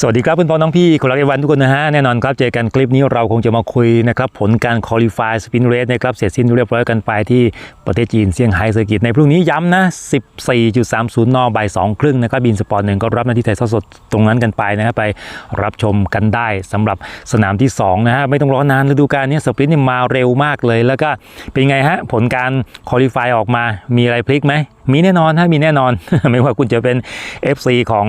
สวัสดีครับเพื่อนพ้องน้องพี่คนรักเอวันทุกคนนะฮะแน่นอนครับเจอกันคลิปนี้เราคงจะมาคุยนะครับผลการคอลี่ฟายสปินเรสนะครับเสร็จสิ้นเรียบร้อยกันไปที่ประเทศจีนเซี่ยงไฮ้เซอร์กิตในพรุ่งนี้ย้ำนะ 14.30 นบ่าย2ครึ่งนะครับบินสปอร์ตหนึ่งก็รับหน้าที่ถ่ายทอดสดตรงนั้นกันไปนะฮะไปรับชมกันได้สำหรับสนามที่2นะฮะไม่ต้องรอนานฤดูกาลนี้สปรินต์นี่มาเร็วมากเลย แล้วก็เป็นไงฮะผลการคอลี่ฟายออกมามีอะไรพลิกไหม มีแน่นอนฮะมีแน่นอน ไม่ว่าคุณจะเป็น FC ของ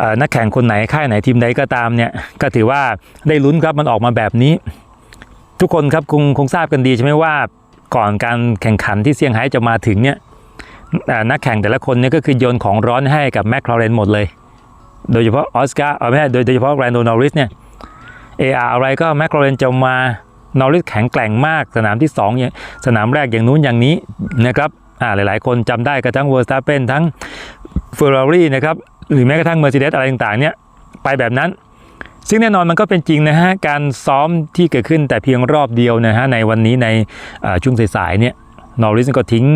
อนักแข่งคนไหนค่ายไหนทีมใดก็ตามเนี่ยก็ถือว่าได้ลุ้นครับมันออกมาแบบนี้ ทุกคนครับคงคงทราบกันดีใช่ไหมว่าก่อนการแข่งขันที่เซี่ยงไฮ้จะมาถึงเนี่ยนักแข่งแต่ละคนเนี่ยก็คือโยนของร้อนให้กับแมคคลาเรนหมดเลย โดยเฉพาะออสการ์เออไม่ใช่โดยโดยเฉพาะแรนโดนอริสเนี่ยเอออะไรก็แมคคลาเรนจะมานอริสแข็งแกร่งมากสนามที่2เนี่ยสนามแรกอย่างนู้นอย่างนี้นะครับ อ่าหลายๆ คนจำได้กระทั่งเวอร์สตาเปนทั้งเฟอร์รารี่นะครับหรือแม้กระทั่งเมอร์เซเดสอะไรต่างๆเนี่ยไปแบบนั้น ซึ่งแน่นอนมันก็เป็นจริงนะฮะการซ้อมที่เกิดขึ้นแต่เพียงรอบเดียวนะฮะในวันนี้ในช่วงสายๆเนี่ยนอริสก็ทิ้ง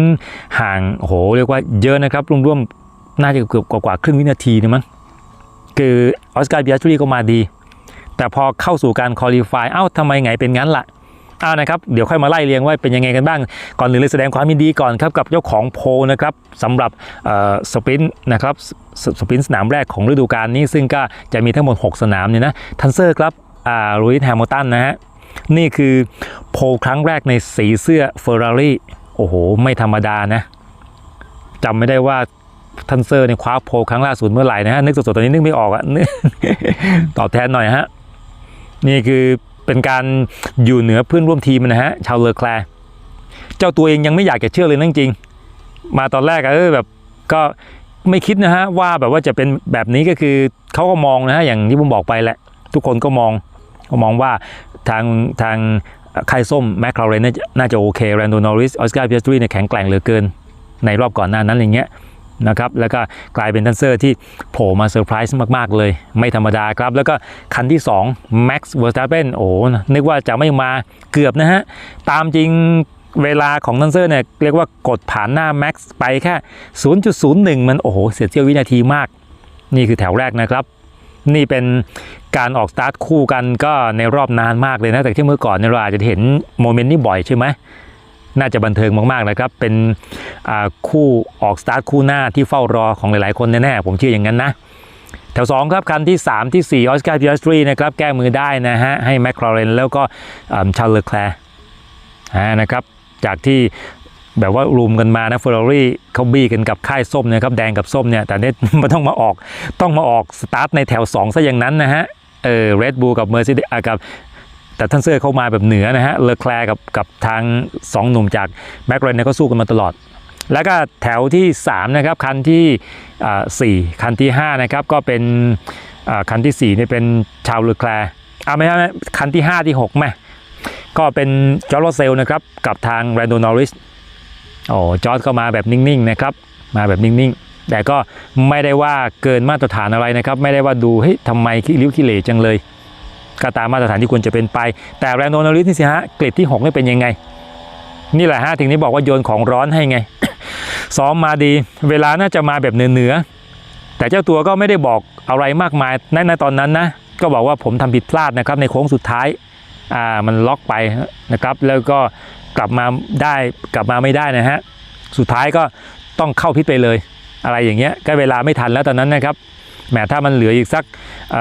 ห่างโหเรียกว่าเยอะนะครับร่วมๆน่าจะเกือบกว่าครึ่งวินาทีนะมั้งคือออสการ์บิอาตรีก็มาดี แต่พอเข้าสู่การคอลี่ฟายเอ้าทำไมไงเป็นงั้นล่ะ อ้านะครับเดี๋ยวค่อยมาไล่เรียงว่าเป็นยังไงกันบ้าง ก่อนอื่นเลยแสดงความยินดีก่อนครับกับเจ้าของโพนะครับสำหรับสปรินต์นะครับสสปรินต์สนามแรกของฤดูกาลนี้ซึ่งก็จะมีทั้งหมด 6 สนามเนี่ยนะทันเซอร์ครับอ่าลุยส์แฮมิลตันนะฮะนี่คือโพครั้งแรกในสีเสื้อเฟอร์รารี่โอ้โห ไม่ธรรมดานะจำไม่ได้ว่าทันเซอร์เนี่ยคว้าโพครั้งล่าสุดเมื่อไหร่นะฮะนึกสดๆตอนนี้นึกไม่ออกอะนึกตอบแทนหน่อยฮะนี่คือ เป็นการอยู่เหนือเพื่อนร่วมทีมนะฮะชาวเลอแคลร์เจ้าตัวเองยังไม่อยากจะเชื่อเลยนะจริง มาตอนแรกอะเออแบบก็ไม่คิดนะฮะว่าแบบว่าจะเป็นแบบนี้ก็คือเขาก็มองนะฮะอย่างที่ผมบอกไปแหละ ทุกคนก็มองก็มองว่าทางทางไคายส้มแมคคลาเรนน่าจะโอเคแรนโดนอริสออสการ์พิสตรีเนี่ยแข็งแกร่งเหลือเกิน ในรอบก่อนหน้านั้นอย่างเงี้ย นะครับแล้วก็กลายเป็นทันเซอร์ที่โผล่มาเซอร์ไพรส์มาก ๆ เลย ไม่ธรรมดาครับ แล้วก็คันที่ 2 Max Verstappen โอ้นึกว่าจะไม่มาเกือบนะฮะ ตามจริงเวลาของทันเซอร์เนี่ย เรียกว่ากดผ่านหน้า Max ไปแค่ 0.01 มันโอ้โห เสียเที่ยววินาทีมาก นี่คือแถวแรกนะครับ นี่เป็นการออกสตาร์ทคู่กันก็ในรอบนานมากเลยนะ แต่ที่เมื่อก่อนเนี่ยเราอาจจะเห็นโมเมนต์นี้บ่อยใช่ไหม น่าจะบันเทิงมากๆนะครับ เป็นคู่ออกสตาร์ทคู่หน้าที่เฝ้ารอของหลายๆคนแน่ๆผมเชื่ออย่างนั้นนะแถว2ครับคันที่ 3 ที่ 4ออสการ์พิอัสตรีนะครับแก้มือได้นะฮะให้แมคคลาเรนแล้วก็ชาร์ลเลอร์แคลร์นะครับจากที่แบบว่ารุมกันมานะเฟอร์รารี่เขาบี้กันกับค่ายส้มนะครับแดงกับส้มเนี่ยแต่เนี่ยมันต้องมาออกต้องมาออกสตาร์ทในแถว2ซะอย่างนั้นนะฮะเออเรดบูลกับเมอร์ซิเดกับ แต่ท่านเซอร์เข้ามาแบบเหนือนะฮะเลอแคลร์กับกับทาง 2 หนุ่มจากแมคเรนเนี่ยก็สู้กันมาตลอด แล้วก็แถวที่ 3 นะครับ คันที่อ่า4คันที่ 5 นะครับ ก็เป็นคันที่4เนี่ยเป็นชาวเลอแคลร์อ่าไม่ใช่ไม่คันที่ 5 ที่6ไหมก็เป็นจอร์จเซลนะครับ กับทางแรนโดนอริสโอ้จอร์จก็มาแบบนิ่งๆนะครับมาแบบนิ่งๆ แต่ก็ไม่ได้ว่าเกินมาตรฐานอะไรนะครับ ไม่ได้ว่าดูเฮ้ยทำไมขี้ริ้วขี้เหร่จังเลย ก็ตามมาตรฐานที่ควรจะเป็นไป แต่แรนโดนอริสนี่สิฮะเกรดที่6นี่เป็นยังไง นี่แหละฮะถึงนี้บอกว่าโยนของร้อนให้ไง ซ้อมมาดี เวลาน่าจะมาแบบเหนือแต่เจ้าตัวก็ไม่ได้บอกอะไรมากมายในในตอนนั้นนะก็บอกว่าผมทำผิดพลาดนะครับในโค้งสุดท้ายอ่ามันล็อกไปนะครับแล้วก็กลับมาได้กลับมาไม่ได้นะฮะสุดท้ายก็ต้องเข้าพิษไปเลย อะไรอย่างเงี้ยก็เวลาไม่ทันแล้วตอนนั้นนะครับ แหมถ้ามันเหลืออีกสักอ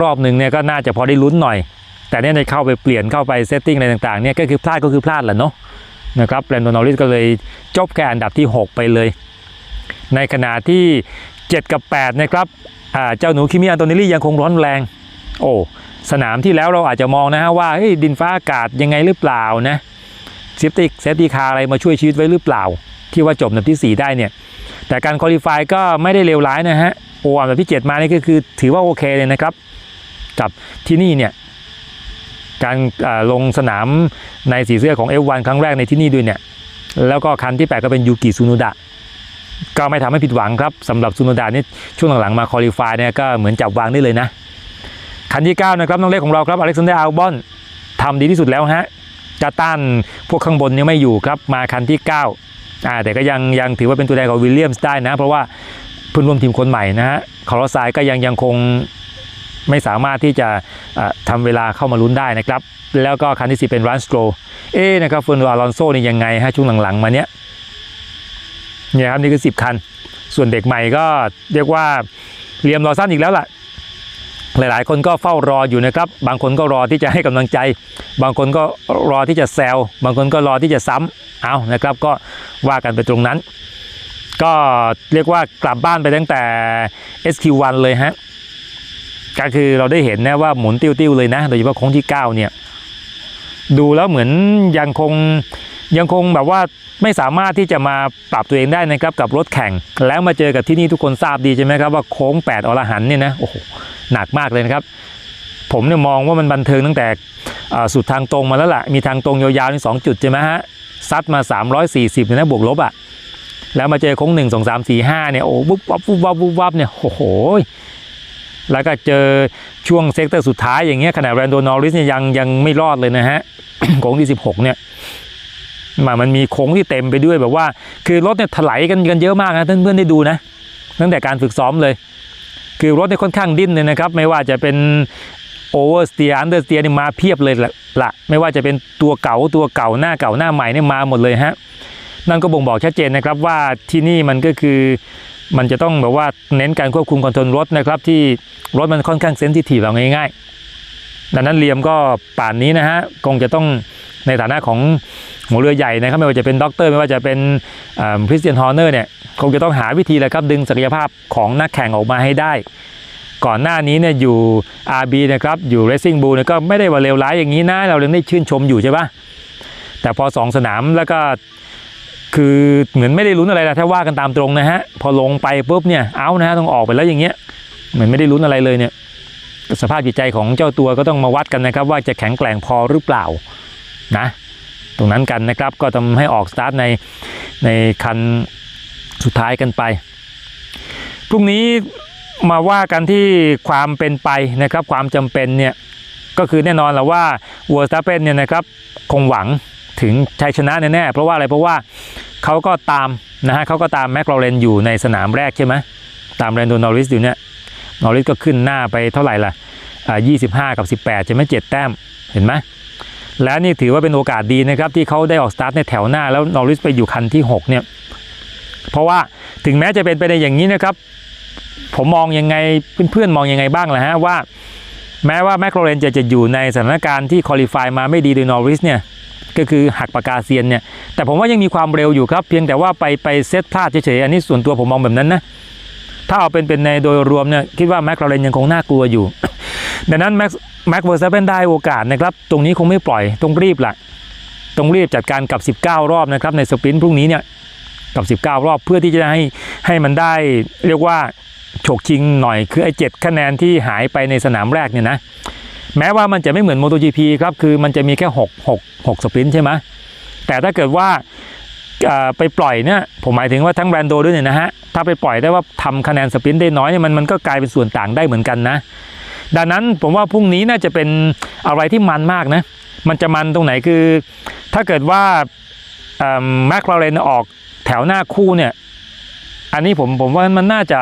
รอบหนึ่งเนี่ยก็น่าจะพอได้ลุ้นหน่อย แต่เนี่ยในเข้าไปเปลี่ยนเข้าไปเซตติ้งอะไรต่างๆเนี่ยก็คือพลาดก็คือพลาดแหละเนาะนะครับแรนโดนอริสก็เลยจบแค่อันดับที่ 6 ไปเลย ในขณะที่ 7 กับ 8 นะครับเจ้าหนูคิมิอันโตนิลี่ยังคงร้อนแรง โอ้สนามที่แล้วเราอาจจะมองนะฮะว่าเฮ้ยดินฟ้าอากาศยังไงหรือเปล่านะเซฟตี้เซฟตี้คาอะไรมาช่วยชีวิตไว้หรือเปล่า ที่ว่าจบอันดับที่ 4 ได้เนี่ยแต่การคอลี่ฟายก็ไม่ได้เลวร้ายนะฮะ โอ้อันดับที่7มานี่ก็คือถือว่าโอเคเลยนะครับ กับที่นี่เนี่ยการลงสนามในสีเสื้อของ F1 ครั้งแรกในที่นี่ด้วยเนี่ยแล้วก็คันที่ 8 ก็เป็นยูกิซูนุดะก็ไม่ทำให้ผิดหวังครับสำหรับซูนุดะนี่ช่วงหลังๆมาคอลี่ฟายเนี่ยก็เหมือนจับวางได้เลยนะ คันที่ 9 นะครับน้องเล็กของเราครับอเล็กซานเดอร์อัลบอนทำดีที่สุดแล้วฮะจะต้านพวกข้างบนยังไม่อยู่ครับมาคันที่ 9อ่าแต่ก็ยังยังถือว่าเป็นตัวแทนของวิลเลียมส์ได้นะ เพราะว่า เพื่อนร่วมทีมคนใหม่นะฮะคาร์ลไซด์ก็ยังยังคงไม่สามารถที่จะเอ่อทำเวลาเข้ามาลุ้นได้นะครับ แล้วก็คันที่สิเป็นรันสโตรเอ๊นะครับเฟอร์นันอลอนโซนี่ยังไงฮะช่วงหลังๆมาเนี้ยเนี่ยครับนี่คือ 10 คัน ส่วนเด็กใหม่ก็เรียกว่าเรียมรอสั้นอีกแล้วล่ะ หลายๆ คนก็เฝ้ารออยู่นะครับ บางคนก็รอที่จะให้กำลังใจ บางคนก็รอที่จะแซวบางคนก็รอที่จะซ้ำเอานะครับ ก็ว่ากันไปตรงนั้น ก็เรียกว่ากลับบ้านไปตั้งแต่ SQ1 เลยฮะก็คือเราได้เห็นนะว่าหมุนติ้วๆเลยนะโดยเฉพาะโค้งที่ 9 เนี่ย ดูแล้วเหมือนยังคงยังคงแบบว่าไม่สามารถที่จะมาปรับตัวเองได้นะครับกับรถแข่ง แล้วมาเจอกับที่นี่ทุกคนทราบดีใช่ไหมครับว่าโค้ง 8 อรหันเนี่ยนะโอ้โหหนักมากเลยนะครับ ผมเนี่ยมองว่ามันบันเทิงตั้งแต่สุดทางตรงมาแล้วล่ะมีทางตรงยาวๆนี่สองจุดใช่ไหมฮะซัดมา 340เนี่ยนะบวกลบอะ แล้วมาเจอโค้ง1 2 3 4 5เนี่ยโอ้วุบวับวุบวับวุบวับเนี่ยโอ้โหแล้วก็เจอช่วงเซกเตอร์สุดท้ายอย่างเงี้ยขณะแรนโดนอริสเนี่ยยังยังไม่รอดเลยนะฮะโค้งที่16เนี่ยมามันมีโค้งที่เต็มไปด้วยแบบว่า คือรถเนี่ยถลายกันกันเยอะมากนะเพื่อนๆได้ดูนะตั้งแต่การฝึกซ้อมเลย คือรถเนี่ยค่อนข้างดิ้นเลยนะครับ ไม่ว่าจะเป็นโอเวอร์สเตียร์อันเดอร์สเตียร์นี่ยมาเพียบเลยละละไม่ว่าจะเป็นตัวเก่าตัวเก่าหน้าเก่าหน้าใหม่เนี่ยมาหมดเลยฮะ นั่นก็บ่งบอกชัดเจนนะครับว่าที่นี่มันก็คือมันจะต้องแบบว่าเน้นการควบคุมคอนโทรลรถนะครับที่รถมันค่อนข้างเซนซิทีฟเอาง่ายๆ ดังนั้นเลียมก็ป่านนี้นะฮะคงจะต้องในฐานะของหัวเรือใหญ่นะครับไม่ว่าจะเป็นด็อกเตอร์ไม่ว่าจะเป็นคริสเตียนฮอร์เนอร์เนี่ยคงจะต้องหาวิธีแหละครับดึงศักยภาพของนักแข่งออกมาให้ได้ ก่อนหน้านี้เนี่ยอยู่ RB นะครับอยู่ Racing Bull เนี่ยก็ไม่ได้ว่าเลวร้ายอย่างนี้นะเรายังได้ชื่นชมอยู่ใช่ปะแต่พอสองสนามแล้วก็ คือเหมือนไม่ได้ลุ้นอะไรนะถ้าว่ากันตามตรงนะฮะพอลงไปปุ๊บเนี่ยเอานะฮะต้องออกไปแล้วอย่างเงี้ยเหมือนไม่ได้ลุ้นอะไรเลยเนี่ยสภาพจิตใจของเจ้าตัวก็ต้องมาวัดกันนะครับ ว่าจะแข็งแกร่งพอหรือเปล่านะ ตรงนั้นกันนะครับก็ทำให้ออกสตาร์ทในในคันสุดท้ายกันไปพรุ่งนี้มาว่ากันที่ความเป็นไปนะครับ ความจำเป็นเนี่ยก็คือแน่นอนแหละว่าวัวสตาร์เป็นเนี่ยนะครับคงหวังถึงชัยชนะแน่ๆเพราะว่าอะไรเพราะว่า เขาก็ตามนะฮะเขาก็ตามแมคลาเรนอยู่ในสนามแรกใช่ไหมตามแรนโดนอริสอยู่เนี่ยนอริสก็ขึ้นหน้าไปเท่าไหร่ล่ะอ่า25กับ18ใช่ไหมเจ็ดแต้มเห็นไหมและนี่ถือว่าเป็นโอกาสดีนะครับที่เขาได้ออกสตาร์ทในแถวหน้าแล้วนอริสไปอยู่คันที่ 6 เนี่ย เพราะว่าถึงแม้จะเป็นไปในอย่างนี้นะครับ ผมมองยังไงเพื่อนๆมองยังไงบ้างล่ะฮะว่า แม้ว่าแมคโครเรนจะจะอยู่ในสถานการณ์ที่คอลี่ฟายมาไม่ดีโดยนอริสเนี่ยก็คือหักปากกาเซียนเนี่ยแต่ผมว่ายังมีความเร็วอยู่ครับ เพียงแต่ว่าไปไปเซตพลาดเฉยๆอันนี้ส่วนตัวผมมองแบบนั้นนะถ้าเอาเป็นเป็นในโดยรวมเนี่ยคิดว่าแมคโครเรนยังคงน่ากลัวอยู่ ดังนั้นแม็กแม็กเวอร์ซเปนได้โอกาสนะครับ ตรงนี้คงไม่ปล่อยต้องรีบละต้องรีบจัดการกับ 19 รอบนะครับในสปรินต์พรุ่งนี้เนี่ยกับ 19 รอบเพื่อที่จะให้ให้มันได้เรียกว่า ฉกชิงหน่อยคือไอ้เจ็ดคะแนนที่หายไปในสนามแรกเนี่ยนะแม้ว่ามันจะไม่เหมือน MotoGP ครับคือมันจะมีแค่ 6 6 6 สปรินต์ใช่ไหมแต่ถ้าเกิดว่าไปปล่อยเนี่ยผมหมายถึงว่าทั้งแบรนโดด้วยเนี่ยนะฮะถ้าไปปล่อยได้ว่าทำคะแนนสปรินต์ได้น้อยเนี่ยมันมันก็กลายเป็นส่วนต่างได้เหมือนกันนะ ดังนั้นผมว่าพรุ่งนี้น่าจะเป็นอะไรที่มันมากนะ มันจะมันตรงไหนคือ ถ้าเกิดว่าแมคลาเรนออกแถวหน้าคู่เนี่ยอันนี้ผมผมว่ามันน่าจะ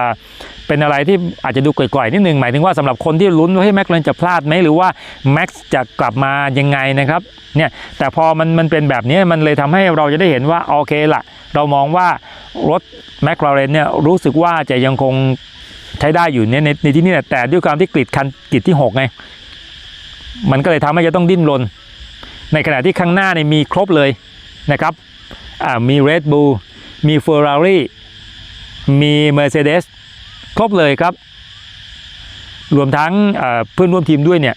เป็นอะไรที่อาจจะดูก่อยๆนิดนึงหมายถึงว่าสำหรับคนที่ลุ้นว่าให้แม็กลเรนจะพลาดไหมหรือว่าแม็กซ์จะกลับมายังไงนะครับเนี่ยแต่พอมันมันเป็นแบบนี้มันเลยทำให้เราจะได้เห็นว่าโอเคละเรามองว่ารถแมคลาเรนเนี่ยรู้สึกว่าจะยังคงใช้ได้อยู่เนี่ยในในที่นี่แหละแต่ด้วยความที่กริดคันกริดที่6ไงมันก็เลยทำให้จะต้องดิ้นรนในขณะที่ข้างหน้าเนี่ยมีครบเลยนะครับมี Red Bull มี Ferrari มี Mercedes ครบเลยครับ รวมทั้งเพื่อนร่วมทีมด้วยเนี่ย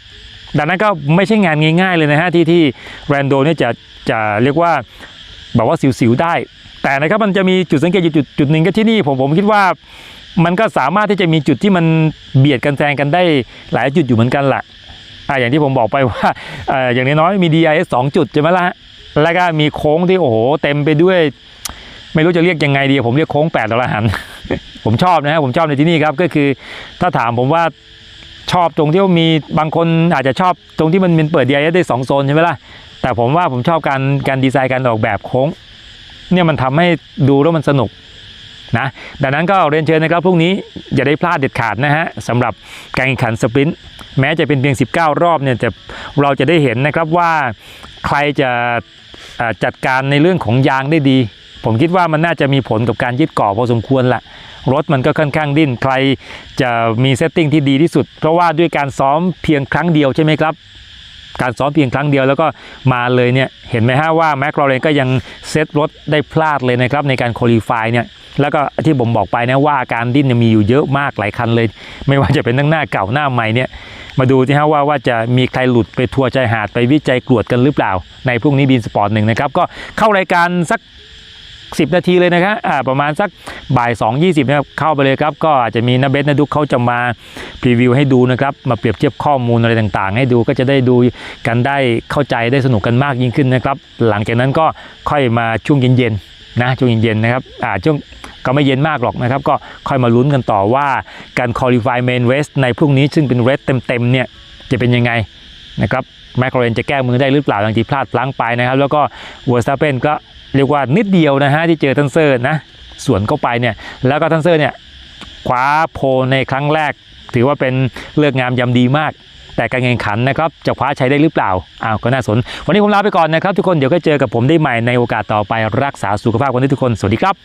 ดังนั้นก็ไม่ใช่งานง่ายๆเลยนะฮะที่ที่แรนโดเนี่ยจะจะเรียกว่าแบบว่าสิวๆได้ แต่นะครับมันจะมีจุดสังเกตอยู่จุดจุดหนึ่งก็ที่นี่ผมผมคิดว่ามันก็สามารถที่จะมีจุดที่มันเบียดกันแซงกันได้หลายจุดอยู่เหมือนกันแหละอะอย่างที่ผมบอกไปว่าอ่ออย่างน้อยๆมี DIS 2 จุดใช่ไหมล่ะฮะแล้วก็มีโค้งที่โอ้โหเต็มไปด้วย ไม่รู้จะเรียกยังไงดีผมเรียกโค้งแปดอรหัน ผมชอบนะฮะผมชอบในที่นี่ครับก็คือถ้าถามผมว่าชอบตรงที่ว่ามีบางคนอาจจะชอบตรงที่มันมันเปิด DIS ได้สองโซนใช่ไหมล่ะแต่ผมว่าผมชอบการการดีไซน์การออกแบบโค้ง เนี่ยมันทำให้ดูแล้วมันสนุกนะดังนั้นก็เรียนเชิญนะครับพรุ่งนี้อย่าได้พลาดเด็ดขาดนะฮะสำหรับการแข่งขันสปรินต์แม้จะเป็นเพียง 19 รอบเนี่ยจะเราจะได้เห็นนะครับว่าใครจะจัดการในเรื่องของยางได้ดี ผมคิดว่ามันน่าจะมีผลกับการยึดเกาะพอสมควรละ รถมันก็ค่อนข้างดิ้น ใครจะมีเซตติ้งที่ดีที่สุด เพราะว่าด้วยการซ้อมเพียงครั้งเดียวใช่ไหมครับ การซ้อมเพียงครั้งเดียวแล้วก็มาเลยเนี่ย เห็นไหมฮะว่าแมคลาเรนก็ยังเซตรถได้พลาดเลยนะครับในการคุริฟายเนี่ยแล้วก็ที่ผมบอกไปนะว่าการดิ้นมีอยู่เยอะมากหลายคันเลย ไม่ว่าจะเป็นทั้งหน้าเก่าหน้าใหม่เนี่ยมาดูที่ฮะว่าว่าจะมีใครหลุดไปทัวร์ชายหาดไปวิจัยกรวดกันหรือเปล่า ในพรุ่งนี้บินสปอร์ตหนึ่งนะครับ ก็เข้ารายการสัก 10 นาทีเลยนะครับประมาณสักบ่าย2 20นะครับเข้าไปเลยครับ ก็อาจจะมีนาเบสนาดุกเขาจะมาพรีวิวให้ดูนะครับ มาเปรียบเทียบข้อมูลอะไรต่างๆ ให้ดูก็จะได้ดูกันได้เข้าใจได้สนุกกันมากยิ่งขึ้นนะครับ หลังจากนั้นก็ค่อยมาช่วงเย็นๆนะช่วงเย็นๆนะครับอ่าช่วงก็ไม่เย็นมากหรอกนะครับ ก็ค่อยมาลุ้นกันต่อว่าการคอลี่ฟายเมนเวสในพรุ่งนี้ซึ่งเป็นเรสเต็มๆเนี่ยจะเป็นยังไงนะครับแมคโครเรนจะแก้มือได้หรือเปล่าอย่างทีพลาดพลั้งไปนะครับ แล้วก็เวอร์สตาเปนก็ เรียกว่านิดเดียวนะฮะที่เจอทันเซอร์นะสวนเข้าไปเนี่ยแล้วก็ทันเซอร์เนี่ยคว้าโพในครั้งแรก ถือว่าเป็นเลือกงามยำดีมาก แต่การแข่งขันนะครับจะคว้าใช้ได้หรือเปล่าอ้าวก็น่าสน วันนี้ผมลาไปก่อนนะครับ ทุกคนเดี๋ยวก็เจอกับผมได้ใหม่ในโอกาสต่อไปรักษาสุขภาพวันนี้ทุกคนสวัสดีครับ